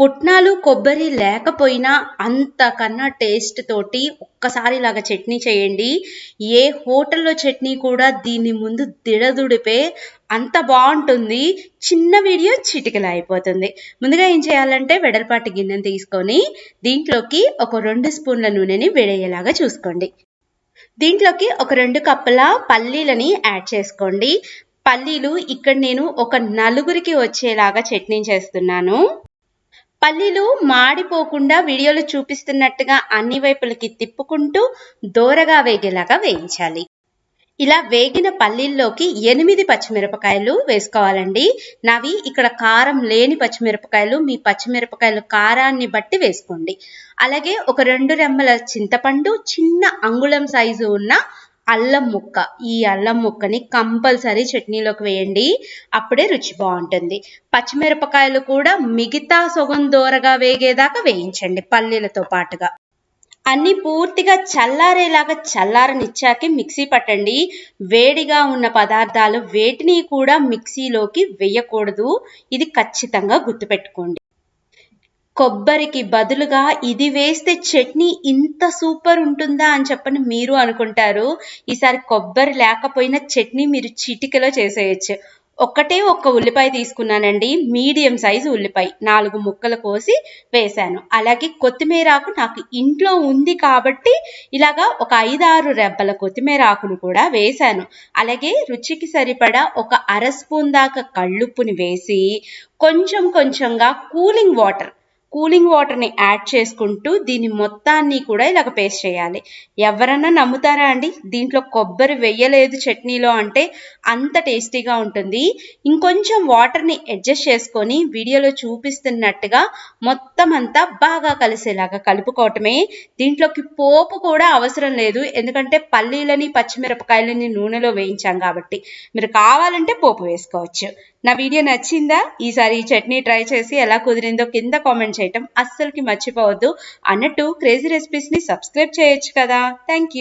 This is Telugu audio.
పుట్నాలు కొబ్బరి లేకపోయినా అంతకన్నా టేస్ట్ తోటి ఒక్కసారి ఇలాగా చట్నీ చేయండి. ఏ హోటల్లో చట్నీ కూడా దీని ముందు దిడదుడిపే అంత బాగుంటుంది. చిన్న వీడియో చిటికలా అయిపోతుంది. ముందుగా ఏం చేయాలంటే వెడల్పాటి గిన్నెను తీసుకొని దీంట్లోకి ఒక రెండు స్పూన్ల నూనెని వేడయ్యేలాగా చూసుకోండి. దీంట్లోకి ఒక రెండు కప్పుల పల్లీలని యాడ్ చేసుకోండి. పల్లీలు ఇక్కడ నేను ఒక నలుగురికి వచ్చేలాగా చట్నీ చేస్తున్నాను. పల్లీలు మాడిపోకుండా వీడియోలో చూపిస్తున్నట్టుగా అన్ని వైపులకి తిప్పుకుంటూ దోరగా వేగేలాగా వేయించాలి. ఇలా వేగిన పల్లీల్లోకి ఎనిమిది పచ్చిమిరపకాయలు వేసుకోవాలండి. నావి ఇక్కడ కారం లేని పచ్చిమిరపకాయలు మీ పచ్చిమిరపకాయలు కారాన్ని బట్టి వేసుకోండి. అలాగే ఒక రెండు రెమ్మల చింతపండు చిన్న అంగుళం సైజు ఉన్న అల్లం ముక్క. ఈ అల్లం ముక్కని కంపల్సరీ చట్నీలోకి వేయండి. అప్పుడే రుచి బాగుంటుంది. పచ్చిమిరపకాయలు కూడా మిగతా సొగం దోరగా వేగేదాకా వేయించండి పల్లీలతో పాటుగా. అన్నీ పూర్తిగా చల్లారేలాగా చల్లారనిచ్చాకే మిక్సీ పట్టండి. వేడిగా ఉన్న పదార్థాలు వేటిని కూడా మిక్సీలోకి వేయకూడదు. ఇది ఖచ్చితంగా గుర్తుపెట్టుకోండి. కొబ్బరికి బదులుగా ఇది వేస్తే చట్నీ ఇంత సూపర్ ఉంటుందా అని చెప్పని మీరు అనుకుంటారు. ఈసారి కొబ్బరి లేకపోయినా చట్నీ మీరు చిటికలో చేసేయచ్చు. ఒక్కటే ఒక్క ఉల్లిపాయ తీసుకున్నానండి. మీడియం సైజు ఉల్లిపాయ. నాలుగు ముక్కలు కోసి వేశాను. అలాగే కొత్తిమీర ఆకు నాకు ఇంట్లో ఉంది కాబట్టి ఇలాగా ఒక ఐదారు రెబ్బల కొత్తిమీర ఆకును కూడా వేశాను. అలాగే రుచికి సరిపడా ఒక అర స్పూన్ దాకా కళ్ళుప్పుని వేసి కొంచెం కొంచెంగా కూలింగ్ వాటర్ కూలింగ్ వాటర్ని యాడ్ చేసుకుంటూ దీని మొత్తాన్ని కూడా ఇలాగ పేస్ట్ చేయాలి. ఎవరన్నా నమ్ముతారా అండి? దీంట్లో కొబ్బరి వెయ్యలేదు చట్నీలో అంటే అంత టేస్టీగా ఉంటుంది. ఇంకొంచెం వాటర్ని అడ్జస్ట్ చేసుకొని వీడియోలో చూపిస్తున్నట్టుగా మొత్తం అంతా బాగా కలిసేలాగా కలుపుకోవటమే. దీంట్లోకి పోపు కూడా అవసరం లేదు. ఎందుకంటే పల్లీలని పచ్చిమిరపకాయలని నూనెలో వేయించాం కాబట్టి. మీరు కావాలంటే పోపు వేసుకోవచ్చు. నా వీడియో నచ్చిందా? ఈసారి ఈ చట్నీ ట్రై చేసి ఎలా కుదిరిందో కింద కామెంట్ చేయటం అస్సలకి మర్చిపోవద్దు. అన్నట్టు క్రేజీ రెసిపీస్ని సబ్స్క్రైబ్ చేయొచ్చు కదా. Thank you